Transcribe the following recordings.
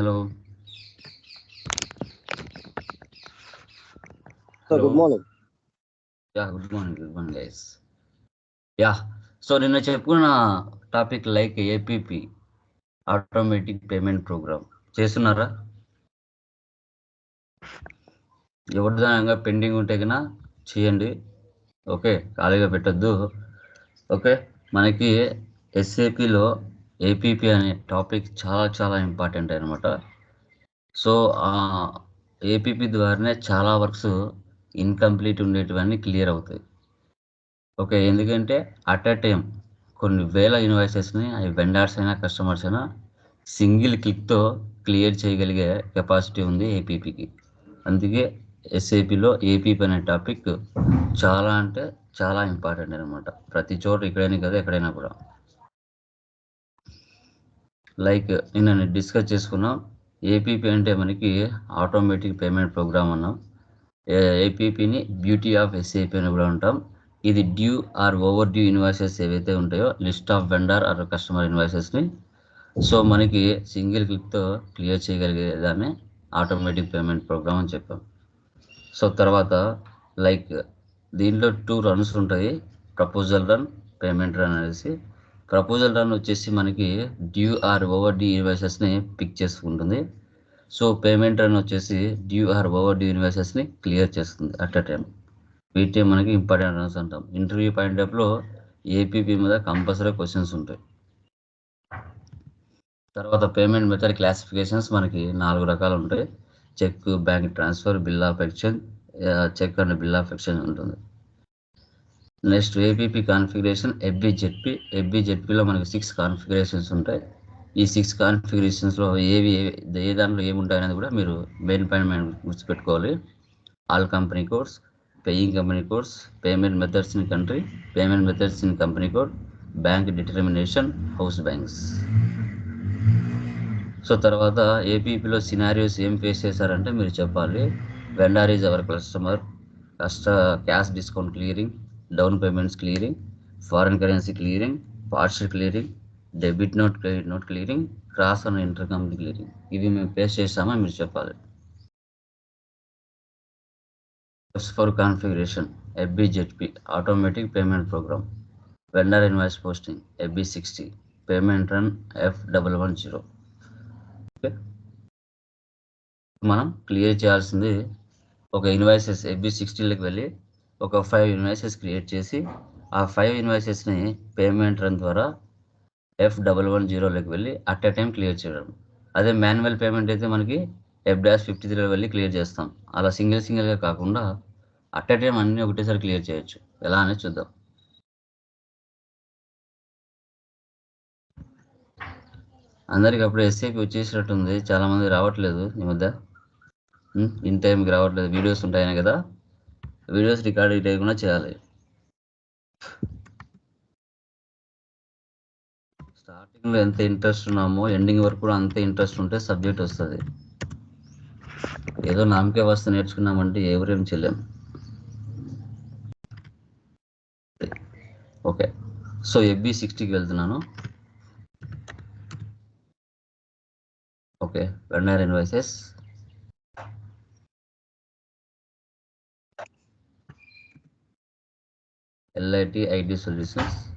Hello. Good morning yeah good morning good morning guys yeah so నిన్న చెప్పుకున్న topic like APP automatic payment program చేస్తున్నారా? ఎవరిదానంగా pending ఉంటే కన్నా చేయండి. ఓకే ఖాళీగా పెట్టద్దు. ఓకే మనకి ఎస్ఏపిలో ఏపీపీ అనే టాపిక్ చాలా చాలా ఇంపార్టెంట్ అనమాట సో ఏపీపీ ద్వారానే చాలా వర్క్స్ ఇన్కంప్లీట్ ఉండేటివన్నీ క్లియర్ అవుతాయి. ఓకే ఎందుకంటే అట్ అ టైం కొన్ని వేల ఇన్వాయిసెస్ని అవి వెండర్స్ అయినా కస్టమర్స్ అయినా సింగిల్ క్లిక్తో క్లియర్ చేయగలిగే కెపాసిటీ ఉంది ఏపీపీకి అందుకే ఎస్ఏపిలో ఏపీపీ అనే టాపిక్ చాలా అంటే చాలా ఇంపార్టెంట్ అనమాట ప్రతి చోట ఇక్కడైనా కదా ఎక్కడైనా కూడా. లైక్ నిన్న డిస్కస్ చేసుకున్నాం. ఏపీపీ అంటే మనకి ఆటోమేటిక్ పేమెంట్ ప్రోగ్రామ్ అన్నాం. ఏపీపీని బ్యూటీ ఆఫ్ ఎస్ఏపీ అని కూడా ఉంటాం ఇది due or over due invoices ఏవైతే ఉంటాయో list of vendor or customer ఇన్వాయిసెస్ని so మనకి సింగిల్ క్లిక్తో క్లియర్ చేయగలిగేదాన్ని ఆటోమేటిక్ పేమెంట్ ప్రోగ్రామ్ అని చెప్పాం. సో తర్వాత లైక్ దీంట్లో టూ రన్స్ ఉంటాయి. ప్రపోజల్ రన్ పేమెంట్ రన్ అనేసి. ప్రపోజల్ రన్ వచ్చేసి మనకి డ్యూ ఆర్ ఓవర్ డ్యూ ఇన్వాయిసెస్ని పిక్ చేసుకుంటుంది. సో పేమెంట్ రన్ వచ్చేసి డ్యూ ఆర్ ఓవర్ డ్యూ ఇన్వాయిసెస్ని క్లియర్ చేస్తుంది అట్ అ టైం వీటి మనకి ఇంపార్టెంట్ రన్స్ అంటాం. ఇంటర్వ్యూ పాయింట్ ఆఫ్లో ఏపీపీ మీద కంపల్సరీ క్వశ్చన్స్ ఉంటాయి. తర్వాత పేమెంట్ మెథడ్ క్లాసిఫికేషన్స్ మనకి నాలుగు రకాలు ఉంటాయి. Check bank transfer bill of exchange check and bill of exchange ఉంటుంది. Next APP configuration FB ZP మనకి సిక్స్ కాన్ఫిగరేషన్స్ ఉంటాయి. ఈ సిక్స్ కాన్ఫిగరేషన్స్లో ఏవి ఏ దాంట్లో ఏముంటాయి అనేది కూడా మీరు మెయిన్ పైన మేము గుర్తుపెట్టుకోవాలి. All company codes paying company codes payment methods in country payment methods in company code bank determination house banks so తర్వాత ఏపీపీలో సినారియోస్ ఏం ఫేస్ చేశారంటే మీరు చెప్పాలి. వెండార్ ఈజ్ అవర్ కస్టమర్ కష్ట cash discount clearing down payments clearing foreign currency clearing partial clearing debit note credit note clearing cross and inter company clearing ఇవి మేము face చేస్తామా మీరు చెప్పాలి? For configuration FBZP automatic payment program vendor invoice posting FB sixty payment run F double one zero okay మనం clear చేయాల్సింది ఒక invoices FB సిక్స్టీలకు వెళ్ళి ఒక ఫైవ్ ఇన్వాయిసెస్ క్రియేట్ చేసి ఆ ఫైవ్ ఇన్వాయిసెస్ని పేమెంట్ రన్ ద్వారా ఎఫ్ డబల్ వన్ జీరోలోకి వెళ్ళి అట్ ఎ టైం క్లియర్ చేయడం. అదే మాన్యువల్ పేమెంట్ అయితే మనకి ఎఫ్ డాష్ ఫిఫ్టీ త్రీలో వెళ్ళి క్లియర్ చేస్తాం. అలా సింగిల్ సింగిల్గా కాకుండా అట్ ఎ టైం అన్నీ ఒకటేసారి క్లియర్ చేయొచ్చు. ఎలా అనేది చూద్దాం. అందరికి అప్పుడు ఎస్ఏపి వచ్చేసినట్టుంది. చాలామంది రావట్లేదు ఈ మధ్య. ఇన్ టైంకి రావట్లేదు. వీడియోస్ ఉంటాయనే కదా. వీడియోస్ రికార్డ్ చేయకుండా చేయాలి. స్టార్టింగ్లో ఎంత ఇంట్రెస్ట్ ఉన్నామో ఎండింగ్ వరకు కూడా అంతే ఇంట్రెస్ట్ ఉంటే సబ్జెక్ట్ వస్తుంది. ఏదో నామకే వస్తే నేర్చుకున్నామంటే ఎవరేం చేయలేం. ఓకే. సో ఎఫ్బి సిక్స్టీకి వెళ్తున్నాను. Okay. Vendor invoices LIT ID solutions.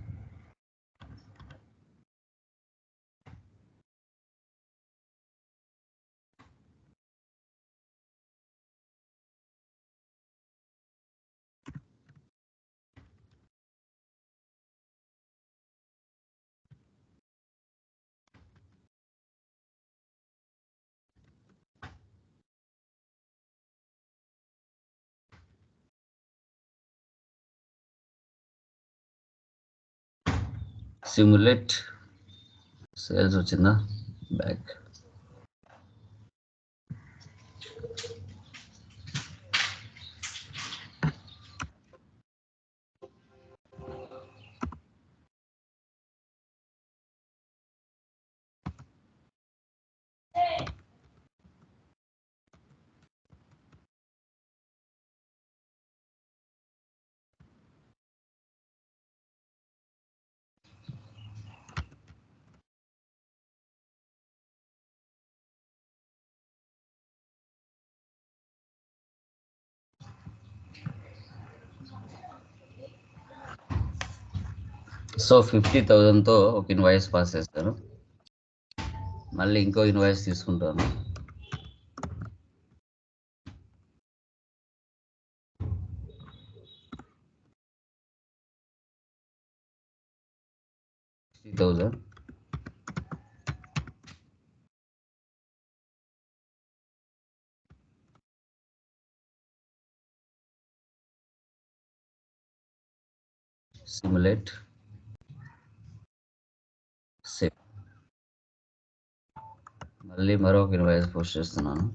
Simulate sales వచ్చిందా? బ్యాక్ సో ఫిఫ్టీ థౌజండ్తో ఒక ఇన్వాయిస్ పాస్ చేస్తాను మళ్ళీ ఇంకో ఇన్వాయిస్ తీసుకుంటాను. సిక్స్టీ థౌజండ్ సిమ్యులేట్ సేవ్ మళ్ళీ మరొక ఇన్వాయిస్ పోస్ట్ చేస్తున్నాను.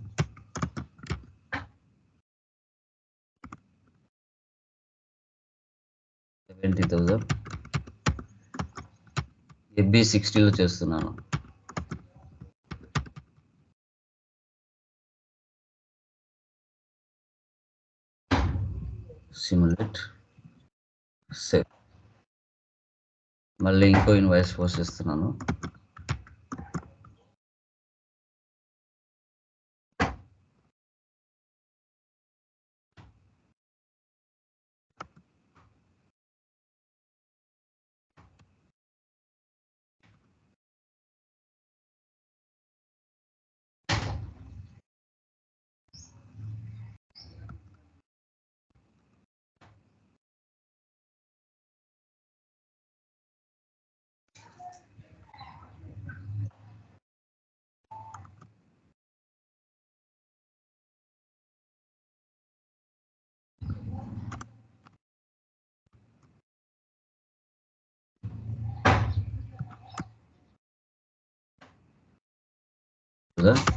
సెవెంటీ థౌజండ్ ఎబ్బీ సిక్స్టీలో చేస్తున్నాను. సిమ్యులేట్ సేవ్ మళ్ళీ ఇంకో ఇన్వాయిస్ పోస్ట్ చేస్తున్నాను.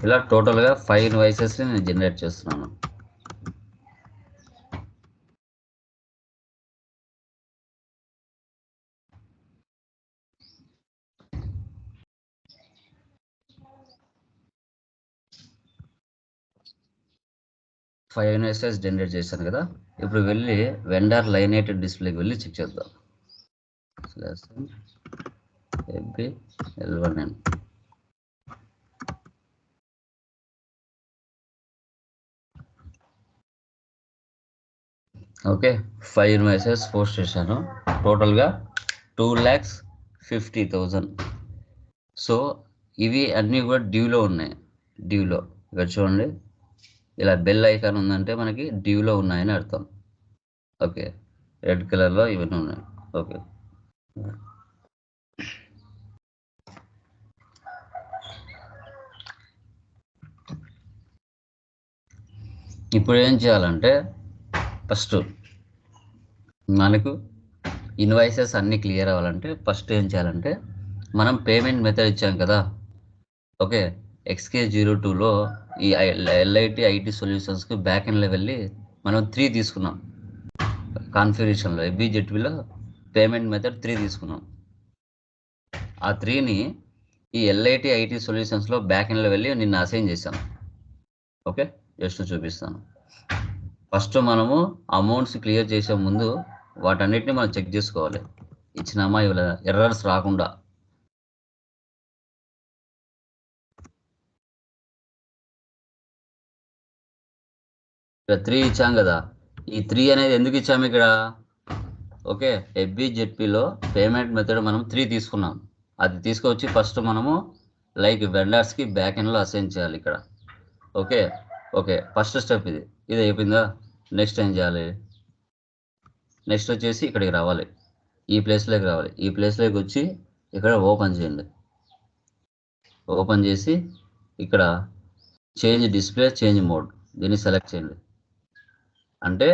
ఇలా టోటల్గా ఫైవ్ ఇన్వాయిసెస్ని నేను జనరేట్ చేస్తున్నాను. ఫైవ్ ఇన్వాయిసెస్ జనరేట్ చేశాను కదా. ఇప్పుడు వెళ్ళి వెండర్ లైనేటెడ్ డిస్ప్లేకి వెళ్ళి చెక్ చేద్దాం. L one okay five message post చేశాను. టోటల్గా two lakhs fifty thousand. So ఇవి అన్నీ కూడా డ్యూలో ఉన్నాయి. డ్యూలో ఇక్కడ చూడండి. ఇలా బెల్ ఐకాన్ ఉందంటే మనకి డ్యూలో ఉన్నాయని అర్థం. ఓకే రెడ్ కలర్లో ఇవన్నీ ఉన్నాయి. ఓకే. ఇప్పుడు ఏం చేయాలంటే ఫస్ట్ మనకు ఇన్వాయిసెస్ అన్నీ క్లియర్ అవ్వాలంటే ఫస్ట్ ఏం చేయాలంటే మనం పేమెంట్ మెథడ్ ఇచ్చాం కదా. ఓకే ఎక్స్కే జీరో టూలో ఈ ఎల్ఐటి ఐటీ సొల్యూషన్స్కి బ్యాక్ ఎండ్లో వెళ్ళి మనం త్రీ తీసుకున్నాం. కాన్ఫిగరేషన్లో ఎబిజెట్విలో పేమెంట్ మెథడ్ త్రీ తీసుకున్నాం. ఆ త్రీని ఈ ఎల్ఐటి ఐటీ సొల్యూషన్స్లో బ్యాక్ ఎండ్లో వెళ్ళి నిన్న అసైన్ చేశాను ఓకే జస్ట్ చూపిస్తాను. ఫస్ట్ మనము అమౌంట్స్ క్లియర్ చేసే ముందు వాటన్నిటిని మనం చెక్ చేసుకోవాలి. ఇచ్చినామా ఇవాళ ఎర్రర్స్ రాకుండా. ఇక్కడ త్రీ ఇచ్చాం కదా. ఈ త్రీ అనేది ఎందుకు ఇచ్చాము ఇక్కడ? ఓకే ఎఫ్బిజెడ్పిలో పేమెంట్ మెథడ్ మనం త్రీ తీసుకున్నాం. అది తీసుకొచ్చి ఫస్ట్ మనము లైక్ వెండర్స్కి బ్యాక్ ఎండ్లో అసైన్ చేయాలి ఇక్కడ. ఓకే ఓకే ఫస్ట్ స్టెప్ ఇది. ఇది అయిపోయిందా నెక్స్ట్ ఏం చేయాలి? నెక్స్ట్ వచ్చేసి ఇక్కడికి రావాలి. ఈ ప్లేస్లోకి రావాలి. ఈ ప్లేస్లోకి వచ్చి ఇక్కడ ఓపెన్ చేయండి. ఓపెన్ చేసి ఇక్కడ చేంజ్ డిస్ప్లే చేంజ్ మోడ్ దీన్ని సెలెక్ట్ చేయండి. అంటే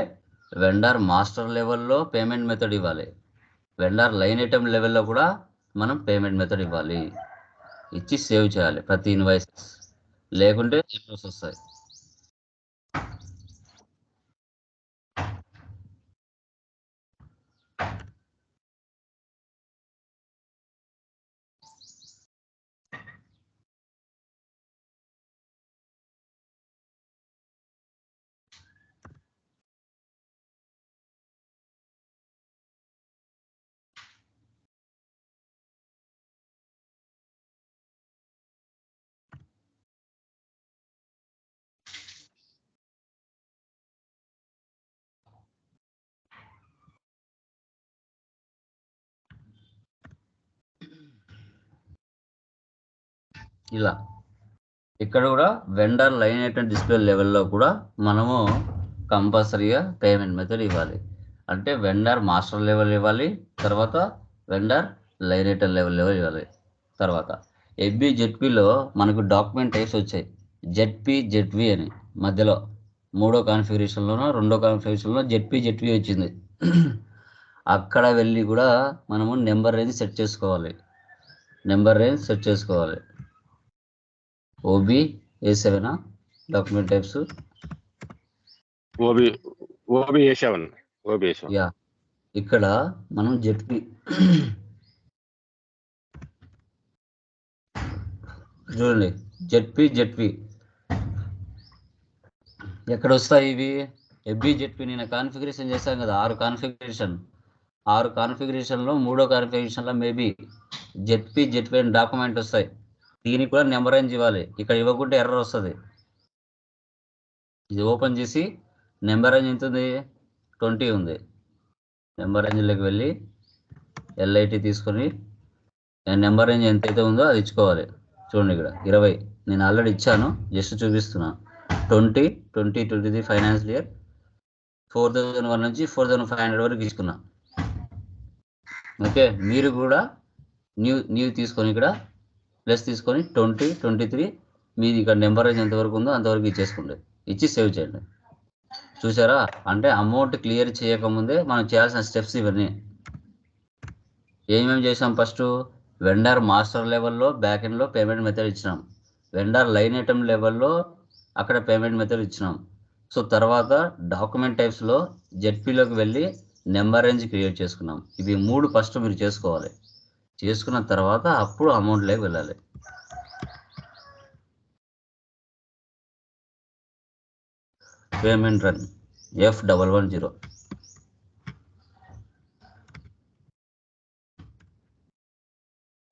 వెండర్ మాస్టర్ లెవెల్లో పేమెంట్ మెథడ్ ఇవ్వాలి. వెండర్ లైన్ ఐటమ్ లెవెల్లో కూడా మనం పేమెంట్ మెథడ్ ఇవ్వాలి. ఇచ్చి సేవ్ చేయాలి. ప్రతి ఇన్వాయిస్ లేకుంటే ఎర్రర్స్ వస్తాయి? ఇలా. ఇక్కడ కూడా వెండర్ లైన్ ఐటమ్ డిస్ప్లే లెవెల్లో కూడా మనము కంపల్సరీగా పేమెంట్ మెథడ్ ఇవ్వాలి. అంటే వెండర్ మాస్టర్ లెవెల్ ఇవ్వాలి తర్వాత vendor line item level level ఇవ్వాలి. తర్వాత ఎఫ్బి జెడ్పిలో మనకు డాక్యుమెంట్ టైప్స్ వచ్చాయి. జెడ్పి జెడ్వి అని మధ్యలో. మూడో కాన్ఫిగరేషన్లోనో రెండో కాన్ఫిగరేషన్లో జెడ్పి జెడ్వి వచ్చింది. అక్కడ వెళ్ళి కూడా మనము నెంబర్ రేంజ్ సెట్ చేసుకోవాలి. నెంబర్ రేంజ్ సెట్ చేసుకోవాలి. OB A సెవెనా document types OB OB A seven OB yeah. ఇక్కడ మనం జెడ్పి చూడండి. ZP ZP. ఎక్కడ వస్తాయి ఇవి ఎఫ్బి జెడ్పి. నేను కాన్ఫిగరేషన్ చేశాను కదా. ఆరు కాన్ఫిగరేషన్. ఆరు కాన్ఫిగరేషన్లో మూడో కాన్ఫిగరేషన్లో మేబీ జెడ్పి జెడ్పి అని డాక్యుమెంట్ వస్తాయి. దీనికి కూడా నెంబర్ రేంజ్ ఇవ్వాలి. ఇక్కడ ఇవ్వకుంటే ఎర్రర్ వస్తుంది. ఇది ఓపెన్ చేసి నెంబర్ రేంజ్ ఎంత ఉంది? ట్వంటీ ఉంది. నెంబర్ రేంజ్లోకి వెళ్ళి ఎల్ఐటి తీసుకొని నెంబర్ రేంజ్ ఎంతైతే ఉందో అది ఇచ్చుకోవాలి. చూడండి ఇక్కడ ఇరవై. నేను ఆల్రెడీ ఇచ్చాను. జస్ట్ చూపిస్తున్నా. Twenty twenty twenty three finance year. Four thousand one నుంచి ఫోర్ థౌజండ్ ఫైవ్ హండ్రెడ్ వరకు తీసుకున్నా ఓకే. మీరు కూడా న్యూ న్యూ తీసుకొని ఇక్కడ ప్లస్ తీసుకొని ట్వంటీ ట్వంటీ త్రీ మీది ఇక్కడ నెంబర్ రేంజ్ ఎంతవరకు ఉందో అంతవరకు ఇచ్చేసుకోండి. ఇచ్చి సేవ్ చేయండి. చూసారా? అంటే అమౌంట్ క్లియర్ చేయకముందే మనం చేయాల్సిన స్టెప్స్ ఇవన్నీ. ఏమేమి చేసాం ఫస్ట్? వెండర్ మాస్టర్ లెవెల్లో బ్యాక్ ఎండ్లో పేమెంట్ మెథడ్ ఇచ్చినాం. వెండర్ లైన్ ఐటమ్ లెవెల్లో అక్కడ పేమెంట్ మెథడ్ ఇచ్చినాం. సో తర్వాత డాక్యుమెంట్ టైప్స్లో జెడ్పీలోకి వెళ్ళి నెంబర్ రేంజ్ క్రియేట్ చేసుకున్నాం. ఇవి మూడు ఫస్ట్ మీరు చేసుకోవాలి. చేసుకున్న తర్వాత అప్పుడు అమౌంట్లోకి వెళ్ళాలి. Payment run F double one zero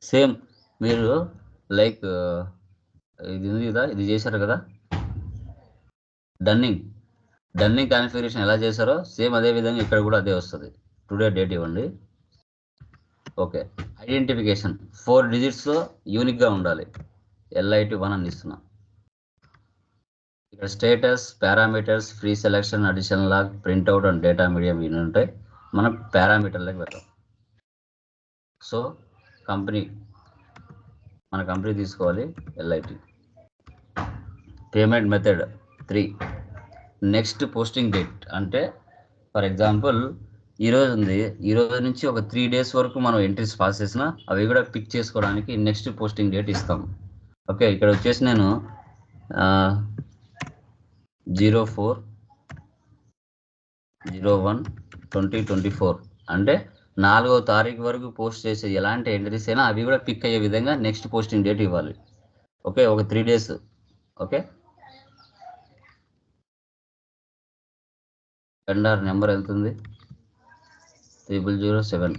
same మీరు లైక్ uh, ఇది ఉంది కదా ఇది చేశారు కదా? డన్నింగ్ డన్నింగ్ కాన్ఫిగరేషన్ ఎలా చేశారో సేమ్ అదే విధంగా ఇక్కడ కూడా అదే వస్తుంది. టుడే డేట్ ఇవ్వండి. ఓకే. ఐడెంటిఫికేషన్ ఫోర్ డిజిట్స్లో యూనిక్గా ఉండాలి. ఎల్ఐటి వన్ అని ఇస్తున్నా ఇక్కడ status parameters free selection addition log printout and data medium ఇవి ఉంటాయి. మనం పారామీటర్లకు వెళ్తాం సో కంపెనీ మన కంపెనీ తీసుకోవాలి LIT payment method three next posting date అంటే ఫర్ ఎగ్జాంపుల్ ఈరోజు ఉంది. ఈ రోజు నుంచి ఒక త్రీ డేస్ వరకు మనం ఎంట్రీస్ పాస్ చేసినా అవి కూడా పిక్ చేసుకోవడానికి నెక్స్ట్ పోస్టింగ్ డేట్ ఇస్తాం. ఓకే ఇక్కడ వచ్చేసి నేను zero four zero one twenty twenty four అంటే నాలుగో తారీఖు వరకు పోస్ట్ చేసే ఎలాంటి ఎంట్రీస్ అయినా అవి కూడా పిక్ అయ్యే విధంగా నెక్స్ట్ పోస్టింగ్ డేట్ ఇవ్వాలి. ఓకే ఒక three days okay tender number ఎంత ఉంది? Triple zero seven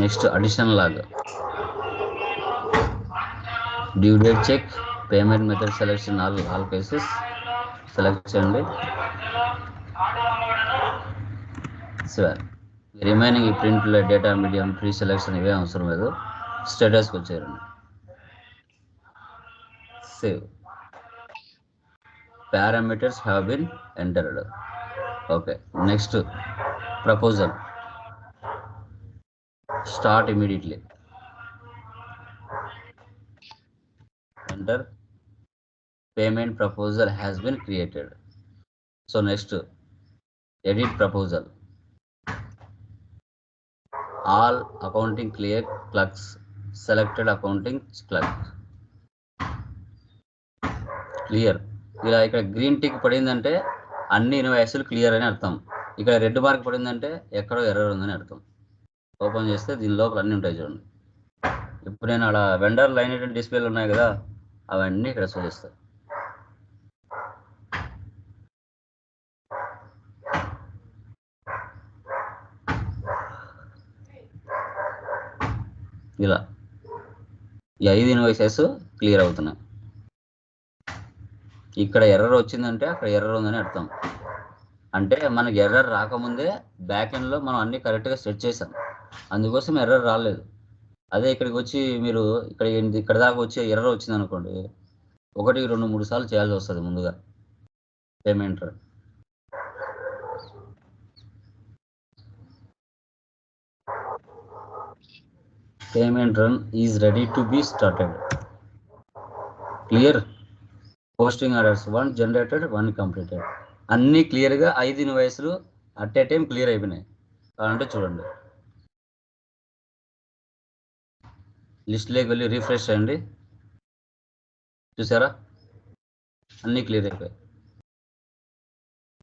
next additional లాగా due date check payment method selection all all cases select చేయండి సార్ రిమైనింగ్ ఈ డేటా మీడియం ప్రీ సెలెక్షన్ ఇవే అవసరం లేదు. స్టేటస్కి వచ్చారండి save. Parameters have been entered. Okay, next proposal. Start immediately. Under payment proposal has been created. So next edit proposal. All accounting clerks selected accounting clucks. Clear. ఇలా ఇక్కడ green tick పడిందంటే అన్ని ఇన్వాయిస్లు clear అని అర్థం. ఇక్కడ రెడ్ మార్క్ పడిందంటే ఎక్కడో error ఉందని అర్థం. ఓపెన్ చేస్తే దీని లోపల అన్నీ ఉంటాయి చూడండి. ఇప్పుడు నేను అలా వెండర్ లైన్ డిస్ప్లేలు ఉన్నాయి కదా అవన్నీ ఇక్కడ చూపిస్తా ఇలా. ఈ ఐదు ఇన్వాయిసెస్ క్లియర్ అవుతున్నాయి. ఇక్కడ ఎర్రర్ వచ్చిందంటే అక్కడ ఎర్రర్ ఉందని అర్థం. అంటే మనకి ఎర్రర్ రాకముందే బ్యాక్ ఎండ్లో మనం అన్ని కరెక్ట్గా సెట్ చేసాం. అందుకోసం ఎర్రర్ రాలేదు. అదే ఇక్కడికి వచ్చి మీరు ఇక్కడ ఇక్కడ దాకా వచ్చి ఎర్రర్ వచ్చింది అనుకోండి ఒకటి రెండు మూడు సార్లు చేయాల్సి వస్తుంది ముందుగా. Payment payment run is ready to be started clear posting orders one generated one completed. అన్నీ క్లియర్గా ఐదు ఇన్వాయిస్లు అట్ ఏ టైం క్లియర్ అయిపోయినాయి. కావాలంటే చూడండి. లిస్ట్లోకి వెళ్ళి రీఫ్రెష్ చేయండి. చూసారా? అన్నీ క్లియర్ అయిపోయాయి.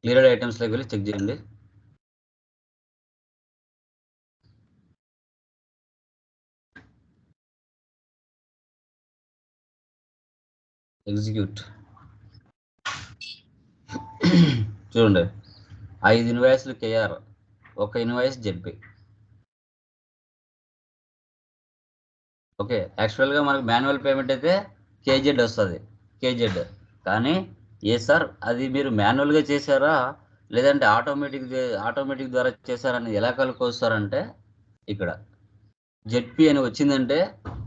క్లియర్డ్ ఐటమ్స్లోకి వెళ్ళి చెక్ చేయండి. ఎగ్జిక్యూట్. చూడండి. ఐదు ఇన్వాయిస్లు కేఆర్ ఒక ఇన్వాయిస్ జెడ్పీ. ఓకే యాక్చువల్గా మనకు మాన్యువల్ పేమెంట్ అయితే కేజెడ్ వస్తుంది కేజెడ్ కానీ ఏ సార్ అది మీరు మాన్యువల్గా చేశారా? లేదంటే ఆటోమేటిక్ ఆటోమేటిక్ ద్వారా చేశారని ఎలా కలుపుకొస్తారంటే ఇక్కడ. జెడ్పీ అని వచ్చిందంటే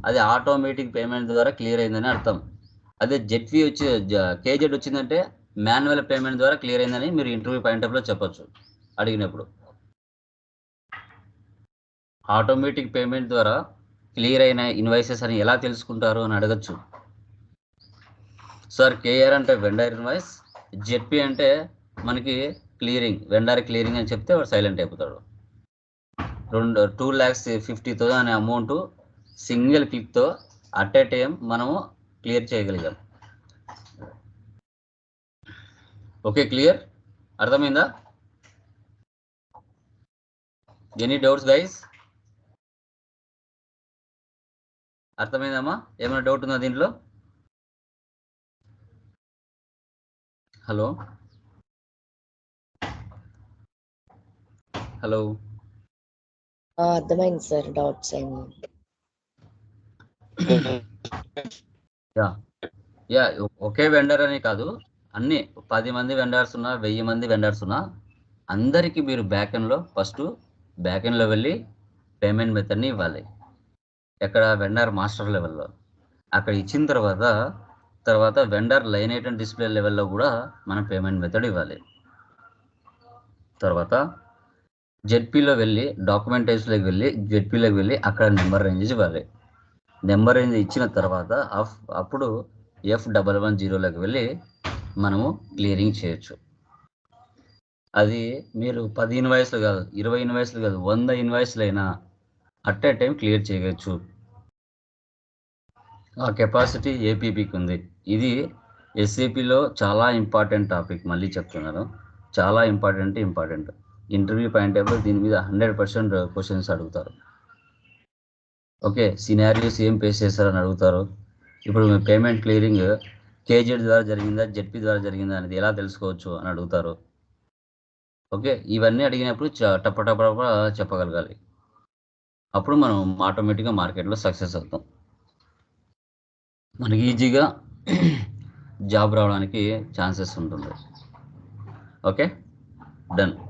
అది ఆటోమేటిక్ పేమెంట్ ద్వారా క్లియర్ అయిందని అర్థం. అదే జెడ్పీ వచ్చి కేజెడ్ వచ్చిందంటే మాన్యువల్ పేమెంట్ ద్వారా క్లియర్ అయిందని మీరు ఇంటర్వ్యూ పాయింట్లో చెప్పొచ్చు అడిగినప్పుడు. ఆటోమేటిక్ పేమెంట్ ద్వారా క్లియర్ అయిన ఇన్వాయిసెస్ అని ఎలా తెలుసుకుంటారు అని అడగచ్చు. సార్ కేఆర్ అంటే వెండర్ ఇన్వాయిస్ జెడ్పీ అంటే మనకి క్లియరింగ్ వెండర్ క్లియరింగ్ అని చెప్తే వాడు సైలెంట్ అయిపోతాడు. రెండు టూ ల్యాక్స్ ఫిఫ్టీ థౌసండ్ అనే అమౌంట్ సింగిల్ క్లిక్తో అట్ ఏ టైం మనము క్లియర్ చేయగలిగాం. Okay clear? అర్థమైందా? Any doubts guys? అర్థమైందమ్మా? ఏమైనా డౌట్ ఉందా దీంట్లో? హలో? హలో? అర్థమైంది సార్ డౌట్స్ యా. యా ఒకే వెండర్ అని కాదు. అన్ని పది మంది వెండర్స్ ఉన్నా వెయ్యి మంది వెండర్స్ ఉన్నా అందరికీ మీరు బ్యాక్ ఎండ్లో ఫస్ట్ బ్యాక్ ఎండ్లో వెళ్ళి పేమెంట్ మెథడ్ని ఇవ్వాలి. ఎక్కడ? వెండర్ మాస్టర్ లెవెల్లో అక్కడ ఇచ్చిన తర్వాత తర్వాత వెండర్ లైన్ ఐటమ్ డిస్ప్లే లెవెల్లో కూడా మనం పేమెంట్ మెథడ్ ఇవ్వాలి. తర్వాత జెడ్పీలో వెళ్ళి డాక్యుమెంటేషన్లోకి వెళ్ళి జెడ్పీలోకి వెళ్ళి అక్కడ నెంబర్ రేంజెస్ ఇవ్వాలి. నెంబర్ రేంజ్ ఇచ్చిన తర్వాత అఫ్- అప్పుడు ఎఫ్ డబల్ వన్ జీరోలోకి వెళ్ళి మనము క్లియరింగ్ చేయొచ్చు. అది మీరు పది ఇన్వాయిస్లు కాదు ఇరవై ఇన్వాయిస్లు కాదు వంద ఇన్వాయిస్లు అయినా అట్ ఏ టైం క్లియర్ చేయవచ్చు. ఆ కెపాసిటీ ఏపీపీకి ఉంది. ఇది ఎస్ఏపిలో చాలా ఇంపార్టెంట్ టాపిక్ మళ్ళీ చెప్తున్నాను. చాలా important important interview point of దీని మీద హండ్రెడ్ పర్సెంట్ క్వశ్చన్స్ అడుగుతారు. ఓకే సినారియోస్ ఏం పేస్ చేస్తారని అడుగుతారు. ఇప్పుడు మీ పేమెంట్ క్లియరింగ్ కేజెడ్ ద్వారా జరిగిందా జెడ్పీ ద్వారా జరిగిందా అనేది ఎలా తెలుసుకోవచ్చు అని అడుగుతారు. ఓకే ఇవన్నీ అడిగినప్పుడు చ- టప టప చెప్పగలగాలి. అప్పుడు మనం ఆటోమేటిక్గా మార్కెట్లో సక్సెస్ అవుతాం. మనకి ఈజీగా జాబ్ రావడానికి ఛాన్సెస్ ఉంటుంది. Okay done.